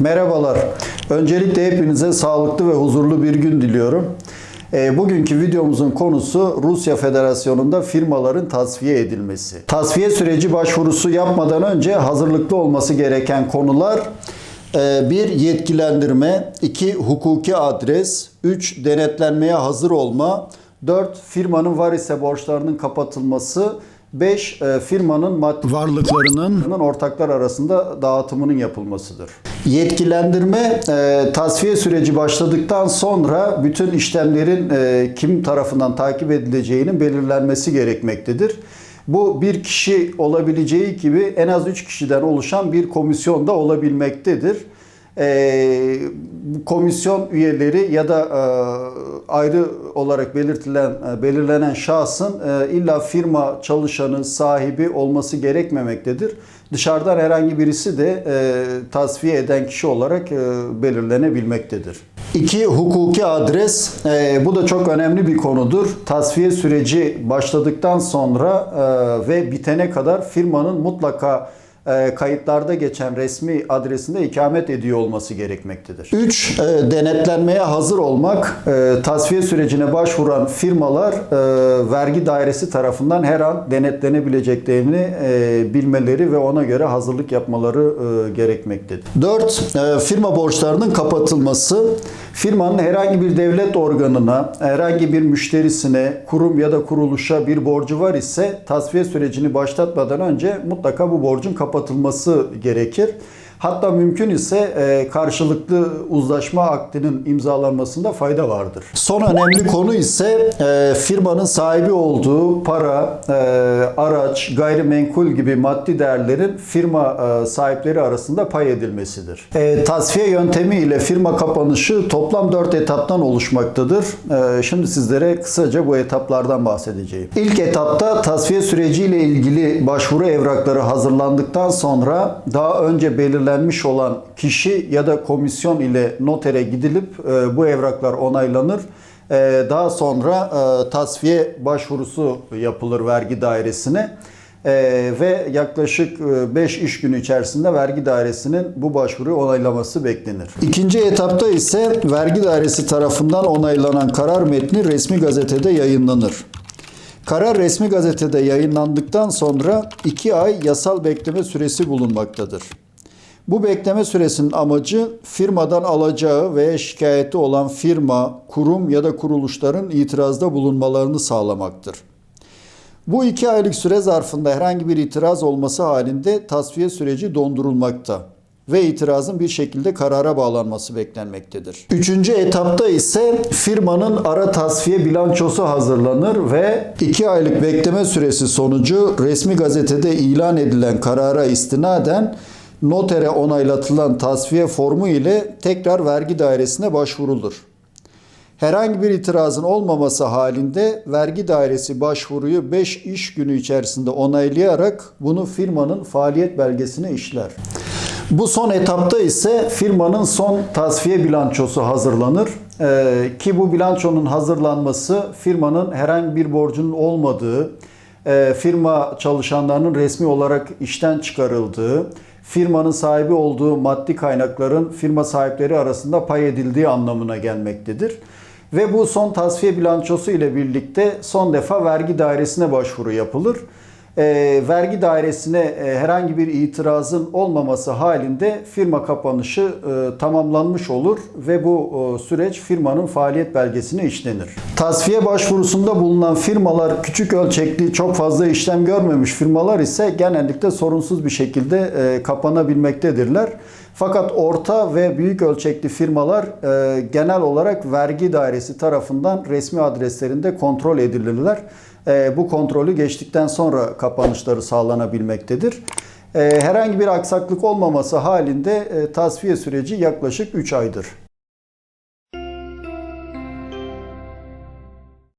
Merhabalar. Öncelikle hepinize sağlıklı ve huzurlu bir gün diliyorum. E, Bugünkü videomuzun konusu Rusya Federasyonu'nda firmaların tasfiye edilmesi. Tasfiye süreci başvurusu yapmadan önce hazırlıklı olması gereken konular e, bir yetkilendirme, iki hukuki adres, üç denetlenmeye hazır olma, dört firmanın var ise borçlarının kapatılması, 5 firmanın maddi varlıklarının ortaklar arasında dağıtımının yapılmasıdır. Yetkilendirme e, tasfiye süreci başladıktan sonra bütün işlemlerin e, kim tarafından takip edileceğinin belirlenmesi gerekmektedir. Bu bir kişi olabileceği gibi en az 3 kişiden oluşan bir komisyon da olabilmektedir. E, bu komisyon üyeleri ya da e, ayrı olarak belirtilen e, belirlenen şahsın e, illa firma çalışanı, sahibi olması gerekmemektedir. Dışarıdan herhangi birisi de e, tasfiye eden kişi olarak e, belirlenebilmektedir. İki hukuki adres, e, bu da çok önemli bir konudur. Tasfiye süreci başladıktan sonra e, ve bitene kadar firmanın mutlaka e, kayıtlarda geçen resmi adresinde ikamet ediyor olması gerekmektedir. 3. Denetlenmeye hazır olmak. E, Tasfiye sürecine başvuran firmalar e, vergi dairesi tarafından her an denetlenebileceklerini e, bilmeleri ve ona göre hazırlık yapmaları e, gerekmektedir. 4. Firma borçlarının kapatılması. Firmanın herhangi bir devlet organına, herhangi bir müşterisine, kurum ya da kuruluşa bir borcu var ise tasfiye sürecini başlatmadan önce mutlaka bu borcun kapatılması gerekir. Hatta mümkün ise e, karşılıklı uzlaşma akdinin imzalanmasında fayda vardır. Son önemli konu ise e, firmanın sahibi olduğu para, e, araç, gayrimenkul gibi maddi değerlerin firma e, sahipleri arasında pay edilmesidir. E, tasfiye yöntemi ile firma kapanışı toplam 4 etaptan oluşmaktadır. E, şimdi sizlere kısaca bu etaplardan bahsedeceğim. İlk etapta tasfiye süreciyle ilgili başvuru evrakları hazırlandıktan sonra daha önce belirlenen belirlenmiş olan kişi ya da komisyon ile notere gidilip e, bu evraklar onaylanır. E, daha sonra e, tasfiye başvurusu yapılır vergi dairesine. ve yaklaşık 5 iş günü içerisinde vergi dairesinin bu başvuruyu onaylaması beklenir. İkinci etapta ise vergi dairesi tarafından onaylanan karar metni resmi gazetede yayınlanır. Karar resmi gazetede yayınlandıktan sonra 2 ay yasal bekleme süresi bulunmaktadır. Bu bekleme süresinin amacı firmadan alacağı veya şikayeti olan firma, kurum ya da kuruluşların itirazda bulunmalarını sağlamaktır. Bu iki aylık süre zarfında herhangi bir itiraz olması halinde tasfiye süreci dondurulmakta ve itirazın bir şekilde karara bağlanması beklenmektedir. Üçüncü etapta ise firmanın ara tasfiye bilançosu hazırlanır ve iki aylık bekleme süresi sonucu resmi gazetede ilan edilen karara istinaden notere onaylatılan tasfiye formu ile tekrar vergi dairesine başvurulur. Herhangi bir itirazın olmaması halinde vergi dairesi başvuruyu 5 iş günü içerisinde onaylayarak bunu firmanın faaliyet belgesine işler. Bu son etapta ise firmanın son tasfiye bilançosu hazırlanır. Ee, ki bu bilançonun hazırlanması firmanın herhangi bir borcunun olmadığı, firma çalışanlarının resmi olarak işten çıkarıldığı, firmanın sahibi olduğu maddi kaynakların firma sahipleri arasında pay edildiği anlamına gelmektedir. Ve bu son tasfiye bilançosu ile birlikte son defa vergi dairesine başvuru yapılır e, vergi dairesine e, herhangi bir itirazın olmaması halinde firma kapanışı e, tamamlanmış olur ve bu e, süreç firmanın faaliyet belgesine işlenir. Tasfiye başvurusunda bulunan firmalar küçük ölçekli çok fazla işlem görmemiş firmalar ise genellikle sorunsuz bir şekilde e, kapanabilmektedirler. Fakat orta ve büyük ölçekli firmalar e, genel olarak vergi dairesi tarafından resmi adreslerinde kontrol edilirler. E, bu kontrolü geçtikten sonra kapanışları sağlanabilmektedir. E, herhangi bir aksaklık olmaması halinde e, tasfiye süreci yaklaşık 3 aydır.